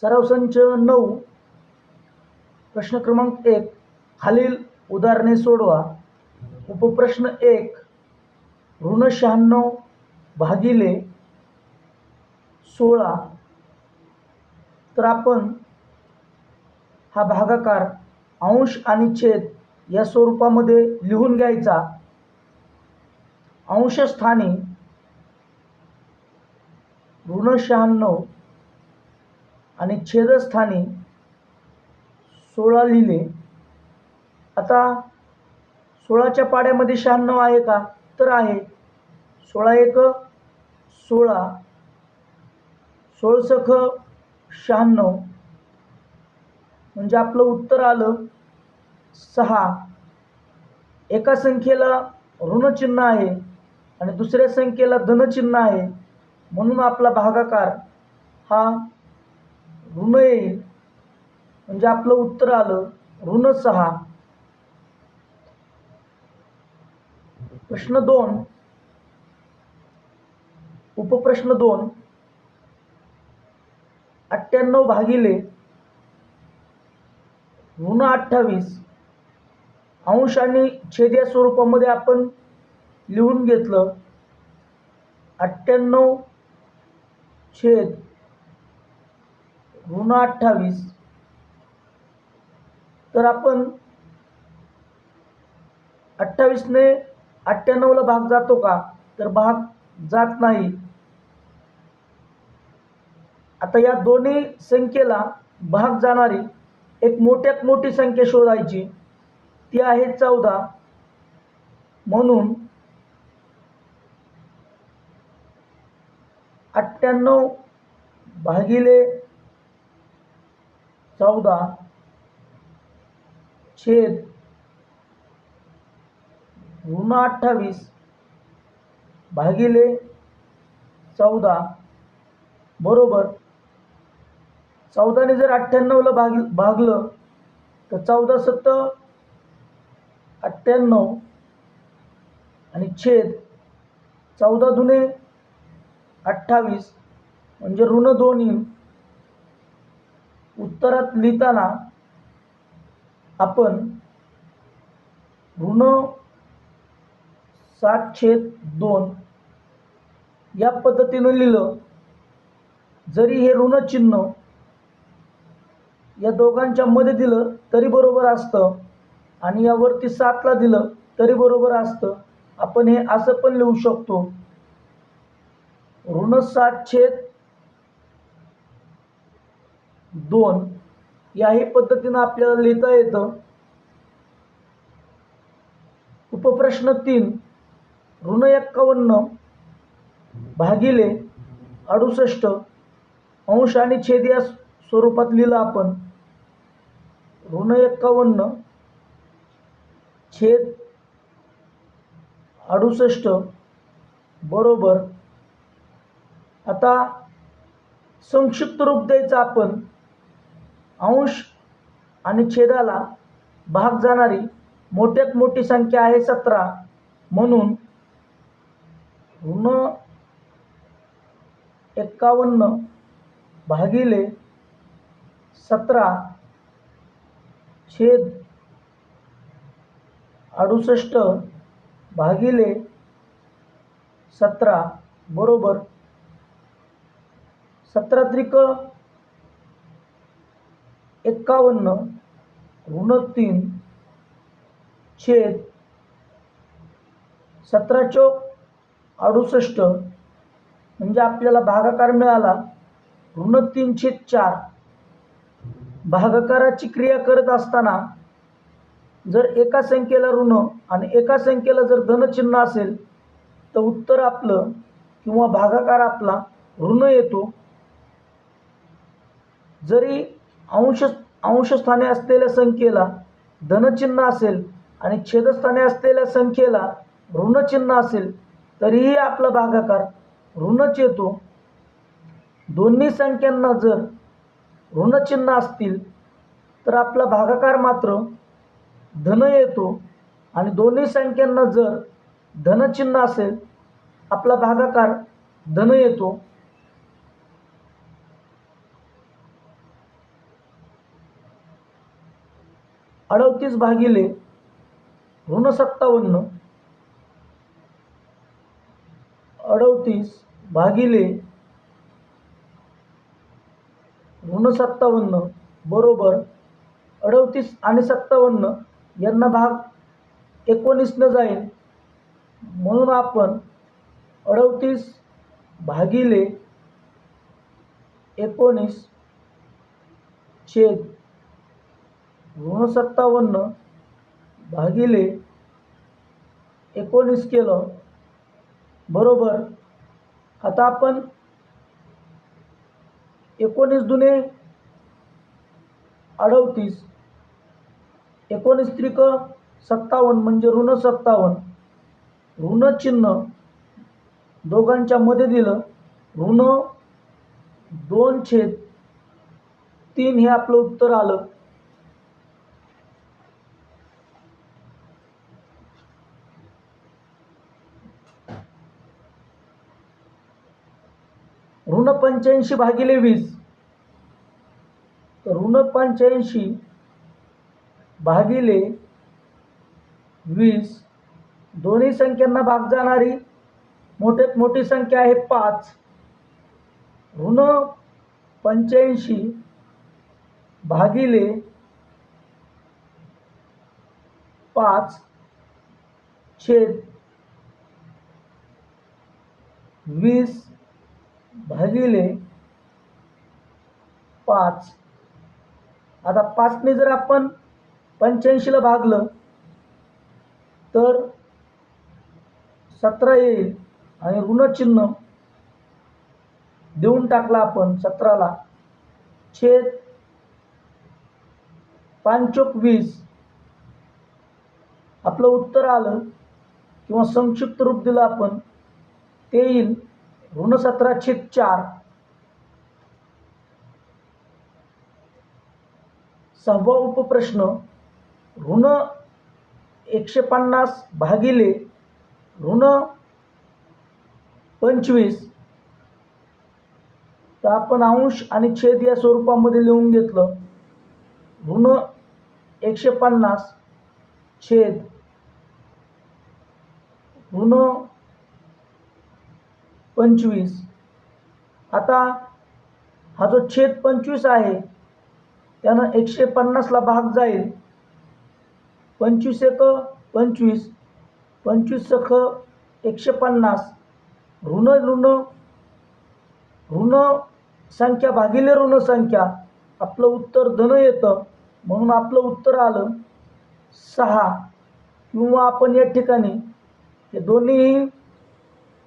सराव संच नऊ. प्रश्न क्रमांक एक. खालील उदाहरणे सोडवा. उपप्रश्न एक. ऋण शहाण्णव भागिले सोळा. तर आपण हा भागाकार अंश आणि छेद या स्वरूपामध्ये लिहून घ्यायचा. अंशस्थानी ऋण शहाण्णव आणि छेदस्थानी सोळा लिहिले. आता सोळाच्या पाड्यामध्ये शहाण्णव आहे का? तर आहे. सोळा एक सोळा सोळसख शहाण्णव. म्हणजे आपलं उत्तर आलं सहा. एका संख्येला ऋणचिन्ह आहे आणि दुसऱ्या संख्येला धनचिन्ह आहे. म्हणून आपला भागाकार हा ऋण येईल म्हणजे आपलं उत्तर आलं ऋण सहा. प्रश्न दोन. उपप्रश्न दोन. अठ्ठ्याण्णव भागिले ऋण अठ्ठावीस. अंश आणि छेद या स्वरूपामध्ये आपण लिहून घेतलं. अठ्ठ्याण्णव छेद ऋण अठ्ठावीस. तर आपण अठ्ठावीसने अठ्ठ्याण्णवला भाग जातो का? तर भाग जात नाही. आता या दोन्ही संख्येला भाग जाणारी एक मोठ्यात मोठी संख्या शोधायची. ती आहे चौदा. म्हणून अठ्ठ्याण्णव भागिले चौदा छेद ऋण अठ्ठावीस भागिले चौदा बरोबर चौदाने जर अठ्ठ्याण्णवला भाग भागलं तर चौदा सत्त अठ्ठ्याण्णव आणि छेद चौदा दुने अठ्ठावीस म्हणजे ऋण दोन येईल. उत्तरात लिहिताना आपण ऋण सात छेद दोन या पद्धतीनं लिहिलं. जरी हे ऋण चिन्ह या दोघांच्या मध्ये दिलं तरी बरोबर असतं. आणि यावरती सातला दिलं तरी बरोबर असतं. आपण हे असं पण लिहू शकतो. ऋण सात छेद दोन. याही पद्धतीनं आपल्याला लिहिता येतं. उपप्रश्न तीन. ऋण एक्कावन्न भागिले अडुसष्ट अंश आणि छेद या स्वरूपात लिहिलं आपण. ऋण एक्कावन्न छेद अडुसष्ट बरोबर. आता संक्षिप्त रूप द्यायचं आपण. अंश आणि छेदाला भाग जाणारी मोठ्यात मोठी संख्या आहे सतरा. म्हणून ऋण एक्कावन्न भागिले सतरा छेद अडुसष्ट भागिले सतरा बरोबर सतरा त्रिक एक्कावन्न ऋण तीन छेद सतरा चौक अडुसष्ट म्हणजे आपल्याला भागाकार मिळाला. ऋण तीन छेद चार. भागाकाराची क्रिया करत असताना जर एका संख्येला ऋण आणि एका संख्येला जर धनचिन्ह असेल तर उत्तर आपलं किंवा भागाकार आपला ऋण येतो. जरी अंश अंशस्थाने असलेल्या संख्येला धनचिन्ह असेल आणि छेदस्थाने असलेल्या संख्येला ऋणचिन्ह असेल तरीही आपला भागाकार ऋणच येतो दोन्ही संख्यांना जर ऋणचिन्ह असतील तर आपला भागाकार मात्र धन येतो आणि दोन्ही संख्यांना जर धनचिन्ह असेल आपला भागाकार धन येतो अडतीस भागिले ऋण सत्तावन्न अडतीस भागिले ऋण सत्तावन्न बरोबर अडतीस आणि सत्तावन्न यांना भाग एकोणीसनं जाईल. म्हणून आपण अडतीस भागिले एकोणीस छेद ऋण सत्तावन्न भागिले एकोणीस केलं बरोबर. आता आपण एकोणीस दुने अडतीस. एकोणीस त्रिक सत्तावन्न म्हणजे ऋण सत्तावन्न. ऋण चिन्ह दोघांच्या मध्ये दिलं. ऋण दोन छेद तीन हे आपलं उत्तर आलं. ऋण पंच्याऐंशी भागिले वीस. तर ऋण पंच्याऐंशी भागिले वीस. दोन्ही संख्यांना भाग जाणारी मोठ्यात मोठी संख्या आहे पाच. ऋण पंच्याऐंशी भागिले पाच छेद वीस भागिले पाच. आता पाचने जर आपण पंच्याऐंशीला भागलं तर सतरा येईल आणि ऋणचिन्ह देऊन टाकला आपण सतराला. छेद पाचोक वीस. आपलं उत्तर आलं किंवा संक्षिप्त रूप दिलं आपण ते येईल. ऋण सतरा छेद चार. सहावा उपप्रश्न ऋण एकशे पन्नास भागिले ऋण पंचवीस. तर आपण अंश आणि छेद या स्वरूपामध्ये लिहून घेतलं. ऋण एकशे पन्नास छेद ऋण पंचवीस. आता हा जो छेद पंचवीस आहे त्यानं एकशे पन्नासला भाग जाईल. पंचवीस एक पंचवीस. पंचवीस सख एकशे पन्नास. ऋण ऋण. ऋण संख्या भागिले ऋण संख्या. आपलं उत्तर धन येतं. म्हणून आपलं उत्तर आलं सहा. किंवा आपण या ठिकाणी हे दोन्ही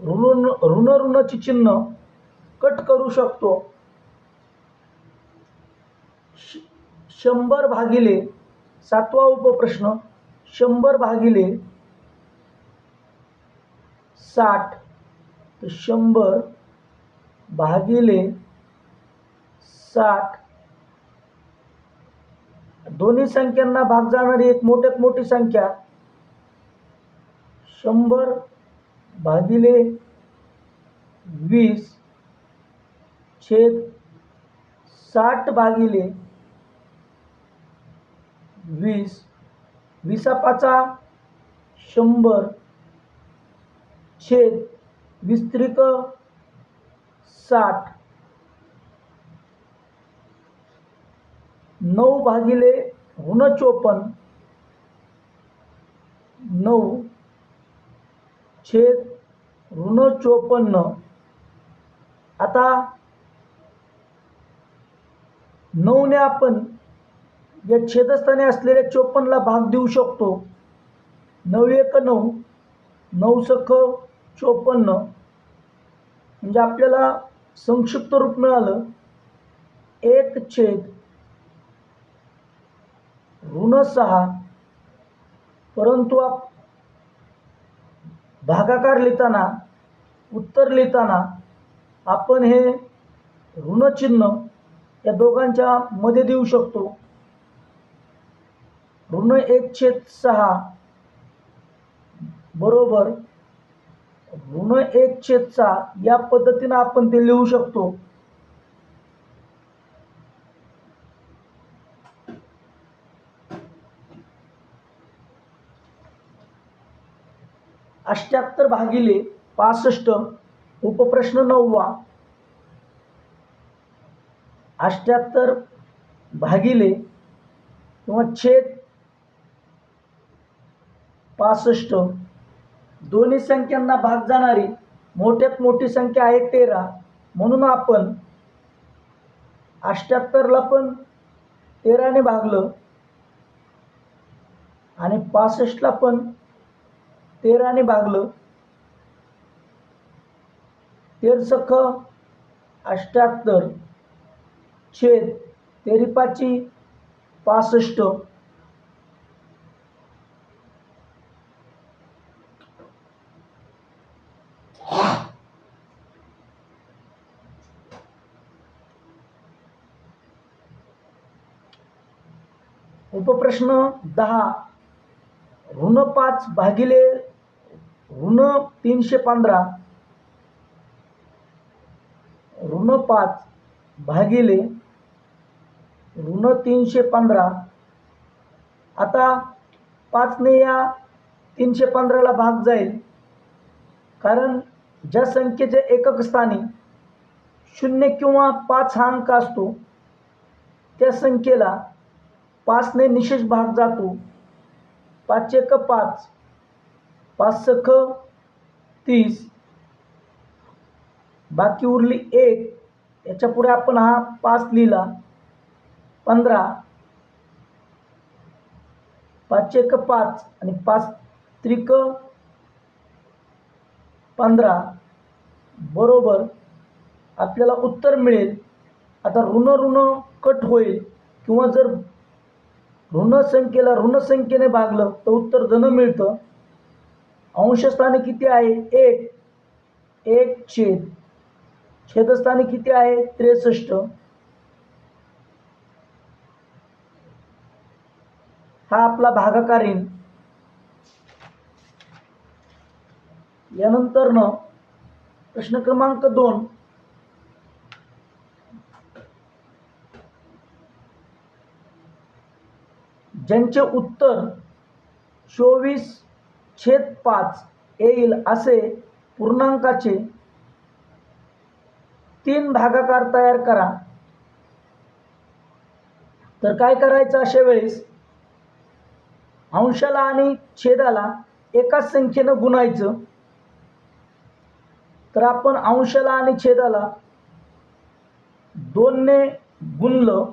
ऋण ऋण ऋणाची चिन्ह कट करू शकतो. श शंभर भागिले सातवा उपप्रश्न शंभर भागिले साठ तर शंभर भागिले साठ. दोन्ही संख्यांना भाग जाणारी एक मोठ्यात मोठी संख्या शंभर भागिले वीस छेद साठ भागिले वीस. विसापाचा शंभर छेद विस्त्रिक साठ. नऊ भागिले ऋण चोपन्न. नऊ छेद ऋण चोपन्न आता नऊने आपण या छेदस्थानी असलेल्या चोपन्नला भाग देऊ शकतो. नऊ एक नऊ नऊ सख चोपन्न. म्हणजे आपल्याला संक्षिप्त रूप मिळालं. एक छेद ऋण सहा. परंतु आप भागाकार लिहिताना उत्तर लिहिताना आपण हे ऋणचिन्ह या दोघांच्या मध्ये देऊ शकतो. ऋण एक छेद सहा बरोबर ऋण एक छेद सहा या पद्धतीनं आपण ते लिहू शकतो. अष्ट्याहत्तर भागिले पासष्ट उपप्रश्न नववा. अष्ट्याहत्तर भागिले किंवा छेद पासष्ट. दोन्ही संख्यांना भाग जाणारी मोठ्यात मोठी संख्या आहे तेरा. म्हणून आपण अष्ट्याहत्तरला पण तेराने भागलं. आणि पासष्टला पण तेराने भागलं. तेरसख अष्ट्याहत्तर छेद तेरीपाची पासष्ट. उपप्रश्न दहा. ऋण पाच भागिले ऋण तीनशे पंधरा. ऋण पाच भागिले ऋण तीनशे पंधरा. आता पाचने या तीनशे पंधराला भाग जाईल. कारण ज्या संख्येच्या एकक स्थानी शून्य किंवा पाच हा अंक असतो त्या संख्येला पाचने निशेष भाग जातो. पाच एक पाच पाच सख तीस बाकी उरली एक. याच्यापुढे आपण हा पाच लिहिला. पंधरा. पाच एक पाच आणि पाच त्रिक पंधरा. बरोबर. आपल्याला उत्तर मिळेल. आता ऋण ऋण कट होईल. किंवा जर ऋण संख्येला ऋण संख्येने भागलं तर उत्तर धन मिळतं. अंशस्थाने किती आहे? एक. एक छेद छेदस्थानी किती आहे? त्रेसष्ट. हा आपला भागाकार येईल यानंतर न प्रश्न क्रमांक दोन. ज्यांचे उत्तर चोवीस छेद पाच येईल असे पूर्णांकाचे तीन भागाकार तयार करा. तर काय करायचं अशा वेळेस? अंशाला आणि छेदाला एकाच संख्येनं गुणायचं. तर आपण अंशाला आणि छेदाला दोनने गुणलं.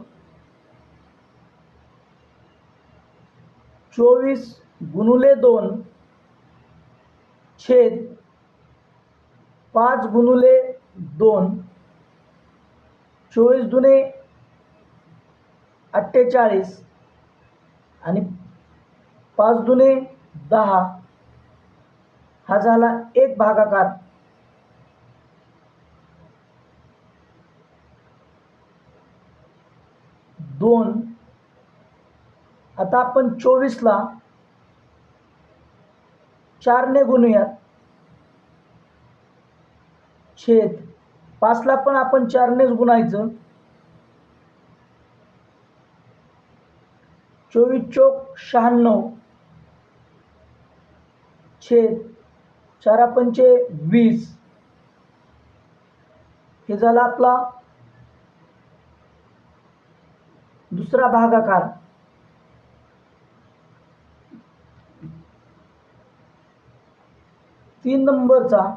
चोवीस गुणुले दोन छेद पाच गुणुले दोन. चोवीस जुने अठ्ठेचाळीस आणि पाच जुने दहा हा झाला एक भागाकार. दोन आता आपण चोवीसला चारने गुणूयात. छेद. पाचला पण आपण चारनेच गुणायचं. चोवीस चोक शहाण्णव. छेद. चारा पंचे वीस. हे झाला आपला दुसरा भागाकार. तीन नंबरचा.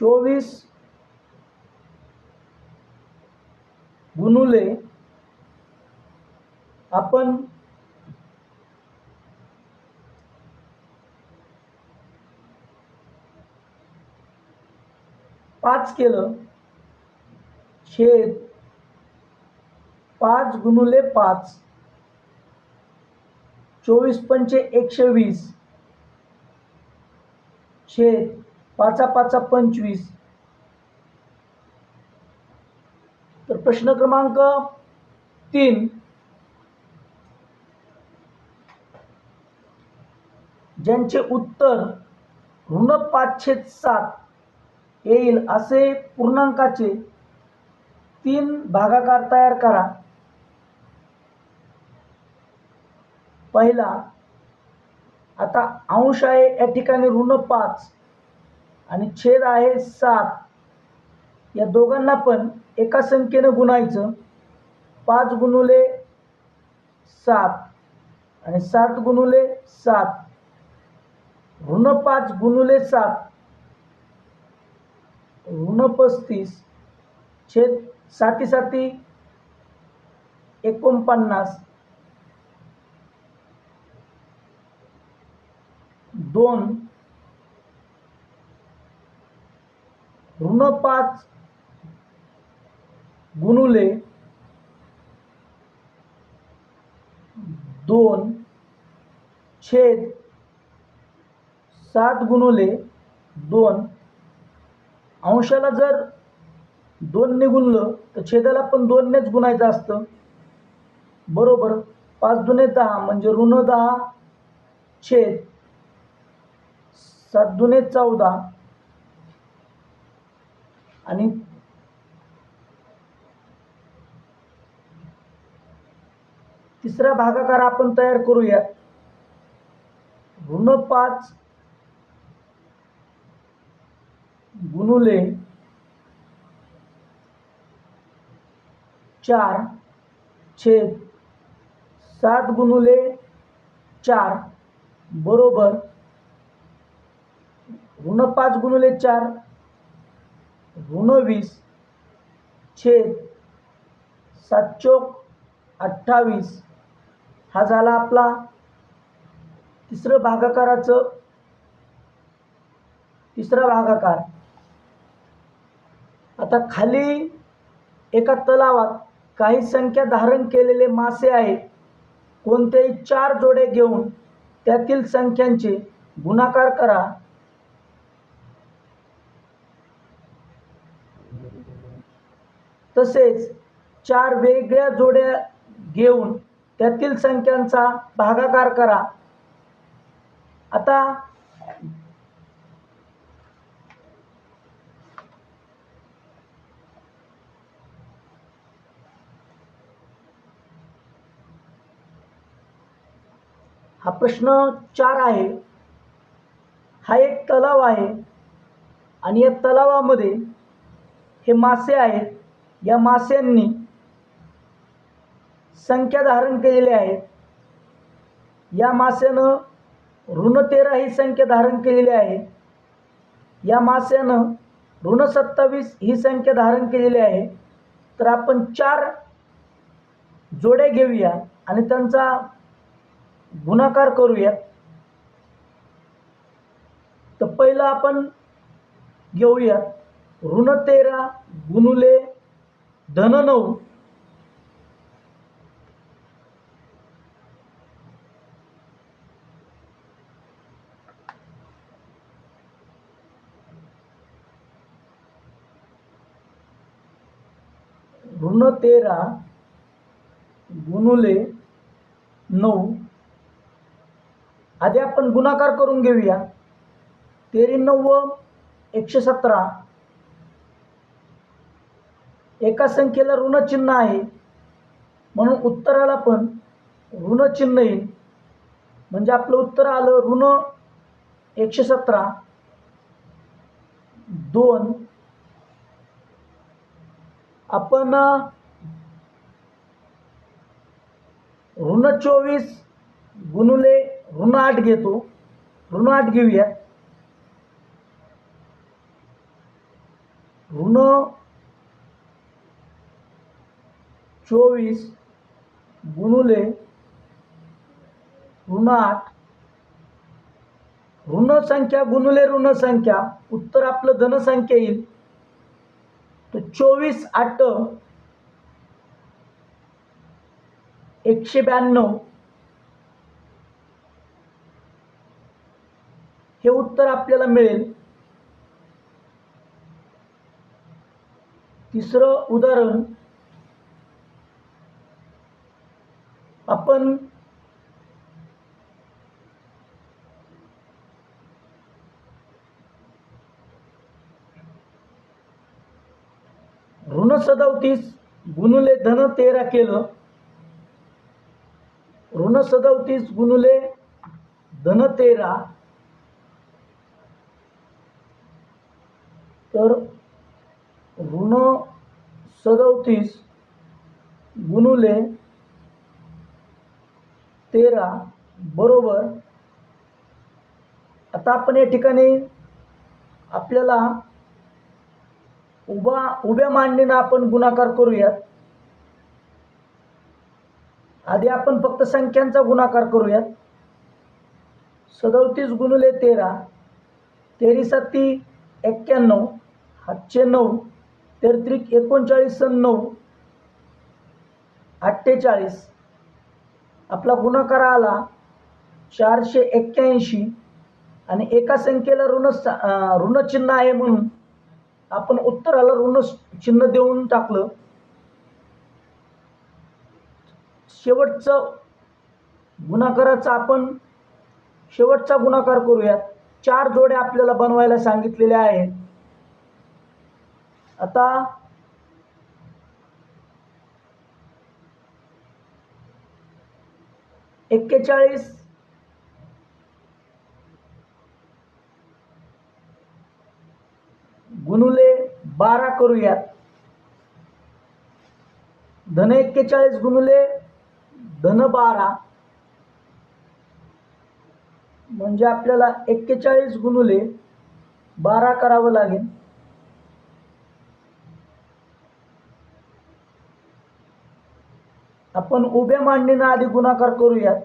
चोवीस गुणुले आपण पाच केलं. छेद पाच गुणुले पाच. चोवीस पंचे एकशे वीस. छेद पाचा पाचा पंचवीस. तर प्रश्न क्रमांक तीन. ज्यांचे उत्तर ऋण पाचशे सात येईल असे पूर्णांकाचे तीन भागाकार तयार करा. पहिला आता अंश आहे या ठिकाणी ऋण पाच आणि छेद आहे सात. या दोघांना पण एका संख्येनं गुणायचं. पाच गुणुले सात आणि सात गुणुले सात. ऋण पाच गुणुले सात. ऋण पस्तीस. छेद साती साती एकोणपन्नास. दोन ऋण पाच गुणुले दोन छेद सात गुणुले दोन. अंशाला जर दोनने गुणलं तर छेदाला पण दोननेच गुणायचं असतं. बरोबर. पाच दुने दहा म्हणजे ऋण दहा छेद सात दुने चौदा. आणि तिसरा भागाकार आपण तयार करूया. ऋण पाच गुणुले चार छेद सात गुणुले चार बरोबर ऋण पाच गुणुले चार ऋण वीस छेद सात चोक अठ्ठावीस. हा झाला आपला तिसरं भागाकाराचं तिसरा भागाकार. आता खाली एका तलावात काही संख्या धारण केलेले मासे आहेत. कोणतेही चार जोडे घेऊन त्यातील संख्यांचे गुणाकार करा. तसेच चार वेगळ्या जोड्या घेऊन त्यातील संख्यांचा भागाकार करा. आता हा प्रश्न चार आहे. हा एक तलाव आहे आणि या तलावामध्ये हे मासे आहेत. या मास्यांनी संख्या धारण केलेल्या आहेत या मास्यानं ऋण तेरा ही संख्या धारण केलेली आहे. या मास्यानं ऋण सत्तावीस ही संख्या धारण केलेली आहे. तर आपण चार जोड्या घेऊया आणि त्यांचा गुणाकार करूया. तर पहिलं आपण घेऊया. ऋण तेरा गुणुले धन नऊ. ऋण तेरा गुणुले नऊ. आधी आपण गुणाकार करून घेऊया. तेरी नव्व एकशे सतरा. एका संख्येला ऋणचिन्ह आहे. म्हणून उत्तराला पण ऋणचिन्ह येईल. म्हणजे आपलं उत्तर आलं ऋण एकशे सतरा दोन. आपण ऋण चोवीस गुणुले ऋण आठ घेतो. ऋण आठ घेऊया ऋण चोवीस गुणुले ऋण आठ ऋणसंख्या गुणुले ऋणसंख्या उत्तर आपलं धनसंख्या येईल. तर चोवीस आठ एकशे ब्याण्णव. हे उत्तर आपल्याला मिळेल. तिसरं उदाहरण आपण ऋण सदावतीस गुणुले धन तेरा केलं. ऋण सदावतीस गुणुले धन तेरा. तर ऋण सदोतीस गुणुले तेरा बरोबर. आता आपण या ठिकाणी आपल्याला उभा उभ्या मांडणीनं आपण गुणाकार करूयात. आधी आपण फक्त संख्यांचा गुणाकार करूयात. सदोतीस गुणुले तेरा तेरी सत्ती एक्क्याण्णव हातशे नऊ तेरत्रिक एकोणचाळीस नऊ अठ्ठेचाळीस. आपला गुणाकार आला चारशे एक्क्याऐंशी आणि एका संख्येला ऋण ऋणचिन्ह आहे म्हणून आपण उत्तराला ऋण चिन्ह देऊन टाकलं. शेवटचं गुणाकाराचा आपण शेवटचा गुणाकार करूयात. चार जोड्या आपल्याला बनवायला सांगितलेल्या आहेत. आता एक्केचाळीस. गुणुले बारा करूयात धन एक्केचाळीस गुणुले धन बारा. म्हणजे आपल्याला एक्केचाळीस गुणुले बारा करावं लागेल. आपण उभ्या मांडणीनं आधी गुणाकार करूयात.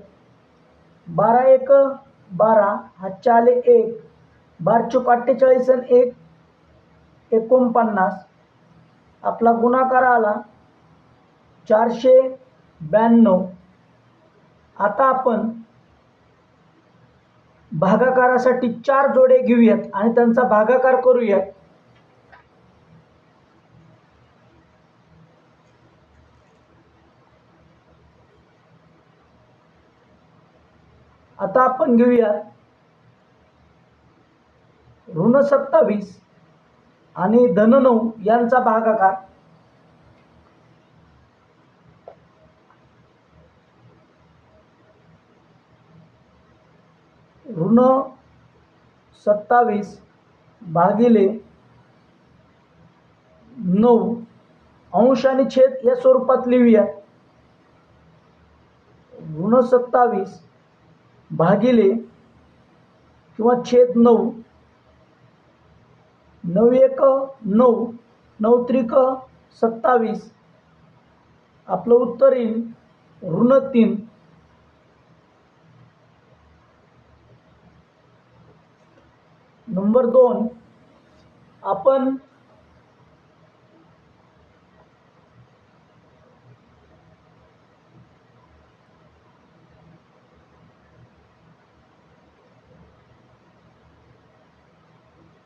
बारा एक बारा हातचे आले एक. बार अठ्ठेचाळीस आणि एक एकोणपन्नास. आपला गुणाकार आला चारशे ब्याण्णव. आता आपण भागाकारासाठी चार जोडे घेऊयात आणि त्यांचा भागाकार करूयात. आता आपण घेऊयात ऋण सत्तावीस आणि धन नऊ यांचा भागाकार. ऋण सत्तावीस भागिले नऊ अंश आणि छेद या स्वरूपात लिहूया. ऋण सत्तावीस भागिले किंवा छेद नऊ. नऊ एक नऊ नऊ त्रिक सत्तावीस. आपलं उत्तर येईल ऋण तीन. नंबर दोन आपण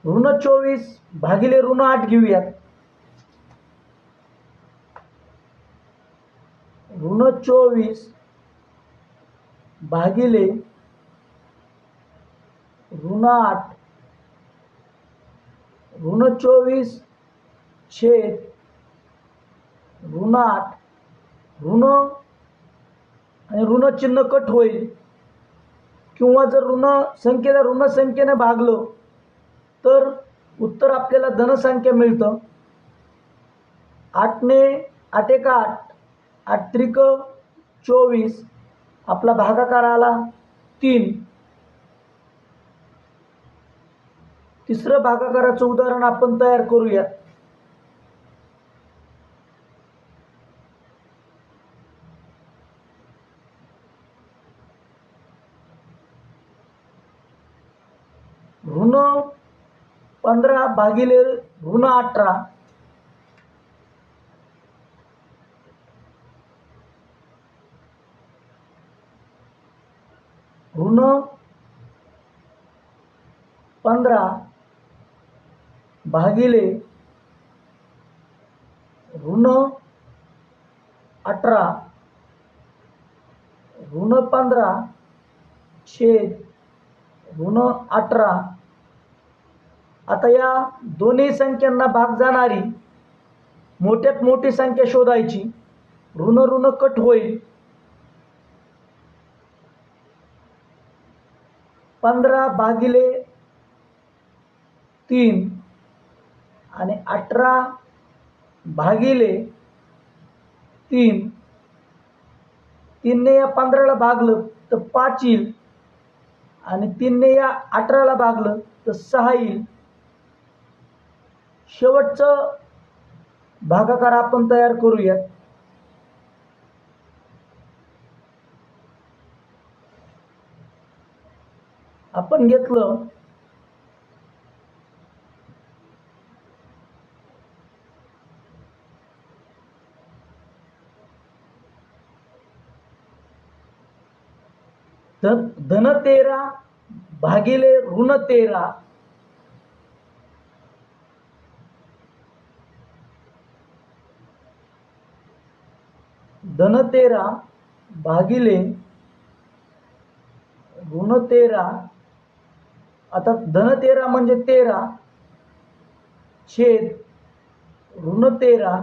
ऋण चोवीस भागिले ऋण आठ घेऊयात. ऋण चोवीस भागिले ऋण आठ. ऋण चोवीस छेद ऋण आठ. ऋण आणि ऋण चिन्ह कट होईल. किंवा जर ऋण संख्येला ऋण संख्येने भागलं तर उत्तर आपल्याला धनसंख्या मिळतं. आठने आठ एक आठ आठ त्रिक चोवीस आपला भागाकार आला तीन. तिसरं भागाकाराचं उदाहरण आपण तयार करूया. ऋण पंधरा भागिले ऋण अठरा. ऋण पंधरा भागिले ऋण अठरा. ऋण पंधरा छेद ऋण अठरा. आता या दोन्ही संख्यांना भाग जाणारी मोठ्यात मोठी संख्या शोधायची. ऋण ऋण कट होईल. पंधरा भागिले तीन आणि अठरा भागिले तीन. तीनने या पंधराला भागलं तर पाच येईल. आणि तीनने या अठराला भागलं तर सहा येईल. शेवटचं भागाकार आपण तयार करूयात आपण घेतलं. धन धन तेरा भागिले ऋण तेरा. धन तेरा भागिले ऋण तेरा आता धन तेरा म्हणजे तेरा छेद ऋण तेरा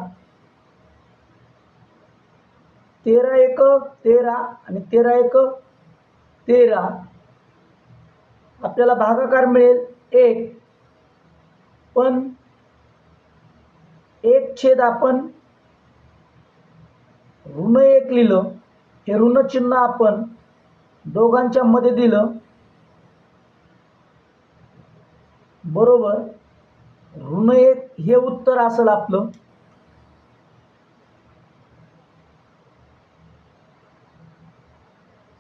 तेरा एक तेरा आणि तेरा एक तेरा. आपल्याला भागाकार मिळेल एक. पण एक छेद आपण ऋण एक लिहिलं. हे ऋणचिन्ह आपण दोघांच्या मध्ये दिलं. बरोबर. ऋण एक हे उत्तर असेल आपलं.